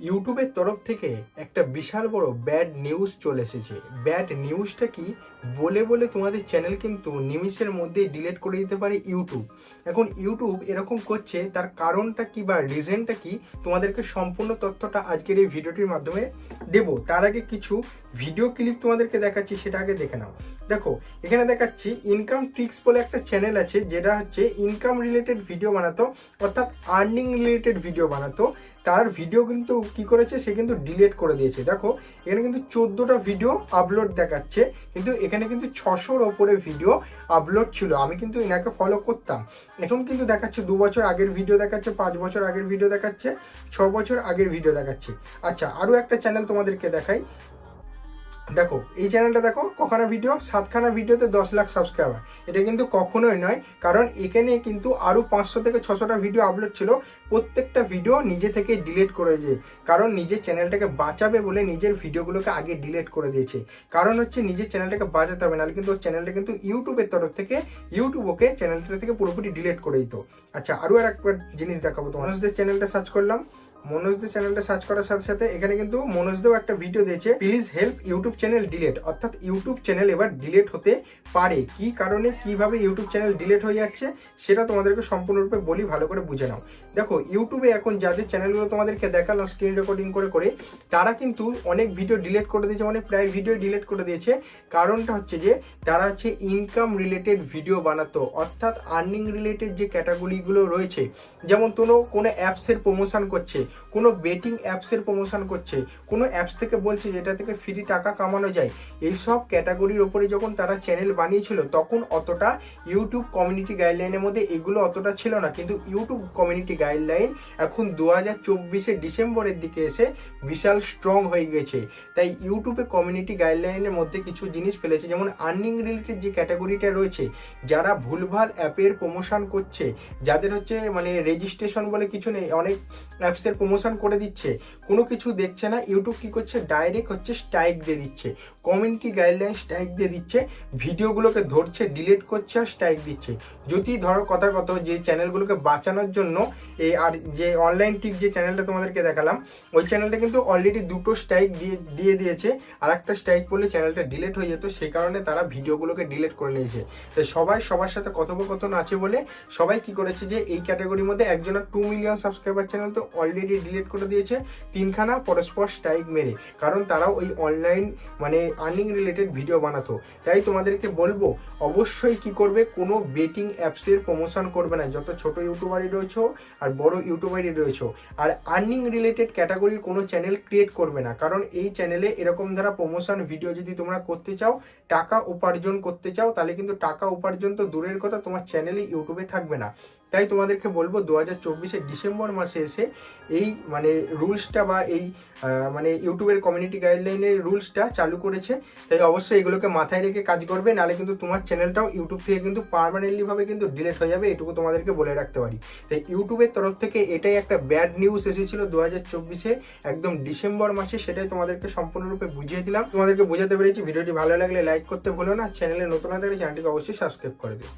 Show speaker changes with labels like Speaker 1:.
Speaker 1: ইউটিউবের তরফ থেকে একটা বিশাল বড় ব্যাড নিউজ চলে এসেছে। ব্যাড নিউজটা কি? বলে বলে তোমাদের চ্যানেল কিন্তু নিমিষের মধ্যে ডিলিট করে দিতে পারে ইউটিউব। এখন ইউটিউব এরকম করছে, তার কারণটা কি বা রিজনটা কি? তোমাদেরকে সম্পূর্ণ তথ্যটা আজকের এই ভিডিওটির মাধ্যমে দেব। তার আগে কিছু ভিডিও ক্লিপ তোমাদেরকে দেখাচ্ছি, সেটা আগে দেখে নাও। দেখো, এখানে দেখাচ্ছি ইনকাম ট্রিক্স বলে একটা চ্যানেল আছে, যেটা হচ্ছে ইনকাম রিলেটেড ভিডিও বানাতো, অর্থাৎ আর্নিং রিলেটেড ভিডিও বানাতো। তার ভিডিও কিন্তু কি করেছে? সে কিন্তু ডিলেট করে দিয়েছে। দেখো, এখানে কিন্তু চোদ্দোটা ভিডিও আপলোড দেখাচ্ছে, কিন্তু এখানে কিন্তু ছশোর ওপরে ভিডিও আপলোড ছিল। আমি কিন্তু এনাকে ফলো করতাম। এখন কিন্তু দেখাচ্ছে, দু বছর আগের ভিডিও দেখাচ্ছে, পাঁচ বছর আগের ভিডিও দেখাচ্ছে, ছ বছর আগের ভিডিও দেখাচ্ছে। আচ্ছা আরও একটা চ্যানেল তোমাদেরকে দেখাই। দেখো, এই চ্যানেলটা দেখো, কখানা ভিডিও সাতখানা ভিডিওতে দশ লাখ সাবস্ক্রাইবার এটা কিন্তু কখনোই নয়, কারণ এখানে কিন্তু আরও পাঁচশো থেকে ছশোটা ভিডিও আপলোড ছিল। প্রত্যেকটা ভিডিও নিজে থেকে ডিলিট করেছে কারণ নিজের চ্যানেলটাকে বাঁচাবে বলে নিজের ভিডিওগুলোকে আগে ডিলিট করে দিয়েছে। কারণ হচ্ছে নিজের চ্যানেলটাকে বাঁচাতে হবে, নাহলে কিন্তু ওর চ্যানেলটা কিন্তু ইউটিউবের তরফ থেকে, ইউটিউব ওকে চ্যানেলটা থেকে পুরোপুরি ডিলিট করে দিত। আচ্ছা আরও আর একবার জিনিস দেখাবো তো মানুষদের চ্যানেলটা সার্চ করলাম। মনোজদের চ্যানেলটা সার্চ করার সাথে সাথে এখানে কিন্তু মনোজদেও একটা ভিডিও দিয়েছে please help YouTube channel delete অর্থাৎ ইউটিউব চ্যানেল এবার ডিলেট হতে পারে। কি কারণে, কীভাবে ইউটিউব চ্যানেল ডিলেট হয়ে যাচ্ছে, সেটা তোমাদেরকে সম্পূর্ণরূপে বলি, ভালো করে বুঝে নাও। দেখো ইউটিউবে এখন যাদের চ্যানেলগুলো তোমাদেরকে দেখালাম স্ক্রিন রেকর্ডিং করে করে, তারা কিন্তু অনেক ভিডিও ডিলেট করে দিয়েছে মানে প্রায় ভিডিও ডিলেট করে দিয়েছে। কারণটা হচ্ছে যে, তারা হচ্ছে ইনকাম রিলেটেড ভিডিও বানাতো, অর্থাৎ আর্নিং রিলেটেড যে ক্যাটাগরিগুলো রয়েছে, যেমন কোনো কোনো অ্যাপসের প্রমোশন করছে কোনো বেটিং অ্যাপসের প্রমোশন করছে, কোনো অ্যাপস থেকে বলছে যেটা থেকে ফ্রি টাকা কামানো যায়, এইসব ক্যাটাগরির ওপরে যখন তারা চ্যানেল বানিয়েছিল, তখন অতটা ইউটিউব কমিউনিটি গাইডলাইনের মধ্যে এগুলো অতটা ছিল না। কিন্তু ইউটিউব কমিউনিটি গাইডলাইন এখন দু হাজার চব্বিশে ডিসেম্বরের দিকে এসে বিশাল স্ট্রং হয়ে গেছে। তাই ইউটিউবে কমিউনিটি গাইডলাইনের মধ্যে কিছু জিনিস ফেলেছে, যেমন আর্নিং রিলেটেড যে ক্যাটাগরিটা রয়েছে, যারা ভুলভাল অ্যাপের প্রমোশন করছে, যাদের হচ্ছে মানে রেজিস্ট্রেশন বলে কিছু নেই, অনেক অ্যাপসের প্রমোশন করে দিচ্ছে, কোনো কিছু দেখছে না ইউটিউব কি করছে? ডাইরেক্ট হচ্ছে স্ট্রাইক দিয়ে দিচ্ছে। কমিউনিটি গাইডলাইন স্ট্রাইক দিয়ে দিচ্ছে, ভিডিওগুলোকে ধরছে ডিলিট করছে আর স্ট্রাইক দিচ্ছে। যদি ধরো কথা যে চ্যানেলগুলোকে বাঁচানোর জন্য এই আর যে অনলাইন টিক যে চ্যানেলটা তোমাদেরকে দেখালাম, ওই চ্যানেলটা কিন্তু অলরেডি দুটো স্ট্রাইক দিয়ে দিয়ে দিয়েছে। আর একটা স্ট্রাইক করলে চ্যানেলটা ডিলিট হয়ে যেত, সেই কারণে তারা ভিডিওগুলোকে ডিলিট করে নিয়েছে। তাই সবাই সবার সাথে কথোপকথন আছে বলে সবাই কি করেছে যে, এই ক্যাটাগরির মধ্যে একজনের টু মিলিয়ন সাবস্ক্রাইবার চ্যানেল তো অলরেডি ডিলিট করে দিয়েছে, তিনখানা পরস্পর স্ট্রাইক মেরে। কারণ তারাও ওই অনলাইন মানে আর্নিং রিলেটেড ভিডিও বানাতো। তাই তোমাদেরকে বলব, অবশ্যই কি করবে, কোনো বেটিং অ্যাপসের প্রমোশন করবে না। যত ছোট ইউটিউবারই রয়েছে আর বড় ইউটিউবারই রয়েছে। আর আর্নিং রিলেটেড ক্যাটাগরির কোনো চ্যানেল ক্রিয়েট করবে না। কারণ এই চ্যানেলে এরকম ধারা প্রমোশন ভিডিও যদি তোমরা করতে চাও, টাকা উপার্জন করতে চাও, তাহলে কিন্তু টাকা উপার্জন তো দূরের কথা, তোমার চ্যানেলে ইউটিউবে থাকবে না। তাই তোমাদেরকে বলব দু হাজার চব্বিশে ডিসেম্বর মাসে এসে এই মানে রুলসটা বা এই মানে ইউটিউবের কমিউনিটি গাইডলাইনের রুলসটা চালু করেছে। তাই অবশ্যই এগুলোকে মাথায় রেখে কাজ করবে নাহলে কিন্তু তোমার চ্যানেলটাও ইউটিউব থেকে কিন্তু পার্মানেন্টলি ভাবে কিন্তু ডিলিট হয়ে যাবে, এটুকু তোমাদেরকে বলে রাখতে পারি। তাই ইউটিউবের তরফ থেকে এটাই একটা ব্যাড নিউজ এসেছিল দু হাজার চব্বিশে, একদম ডিসেম্বর মাসে, সেটাই তোমাদেরকে সম্পূর্ণরূপে বুঝিয়ে দিলাম। তোমাদেরকে বোঝাতে পেরেছি, ভিডিওটি ভালো লাগলে লাইক করতে ভুলো না চ্যানেলে নতুন হয়ে থাকলে চ্যানেলটিকে অবশ্যই সাবস্ক্রাইব করে দিও।